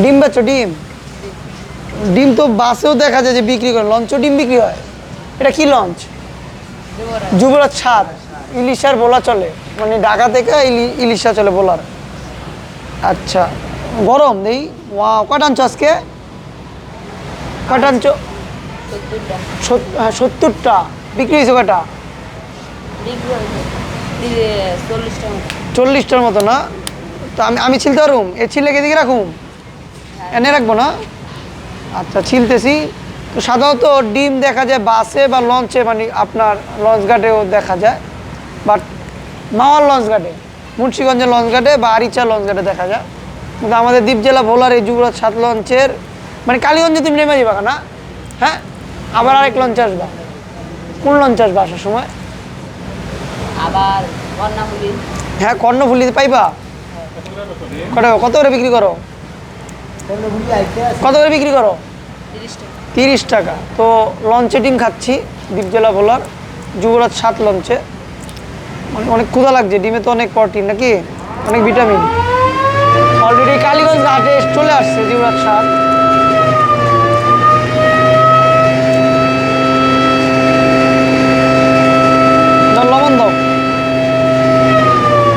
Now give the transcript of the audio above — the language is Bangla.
ডিম বেচো ডিম? ডিম তো বাসেও দেখা যায় যে বিক্রি করে। লঞ্চও ডিম বিক্রি হয়। এটা কি লঞ্চ? যুবরাজ। ছাদ। ইলিশার বলা চলে। মানে ঢাকা থেকে ইলি- ইলিশা চলে বলার। আচ্ছা। গরম নেই ওয়া কটা আনছো আজকে? কটা আনছো? সত্তরটা। হ্যাঁ, সত্তরটা। বিক্রি হয়েছে কটা চল্লিশটার মতো। না? তো আমি আমি ছিলতে পারুম এ ছিলে দিকে রাখুম? এনে রাখব না। আচ্ছা ছিলতেছি। তো সাধারণত ডিম দেখা যায় বাসে বা লঞ্চে মানে আপনার লঞ্চ ঘাটেও দেখা যায়। বাট মাওয়ার লঞ্চ ঘাটে মুন্সিগঞ্জের লঞ্চ ঘাটে বা আরিচা লঞ্চ ঘাটে দেখা যায়। কিন্তু আমাদের দ্বীপ জেলা ভোলার এই যুবরাজ সাত লঞ্চের মানে কালীগঞ্জে তুমি নেমে যাবা না হ্যাঁ? আবার আরেক লঞ্চ আসবা। কোন লঞ্চ আসবা আসার সময়? আবার কন্যাপুলি হ্যাঁ কর্ণফুলিতে পাইবা? কত কত করে বিক্রি করো? কত করে বিক্রি করো? তিরিশ টাকা। তো লঞ্চে ডিম খাচ্ছি দ্বীপজেলা বলার যুবরাজ সাত লঞ্চে। অনেক অনেক ক্ষুধা লাগছে ডিমে তো অনেক প্রোটিন নাকি? অনেক ভিটামিন। অলরেডি কালীগঞ্জ ঘাটে চলে আসছে যুবরাজ সাত।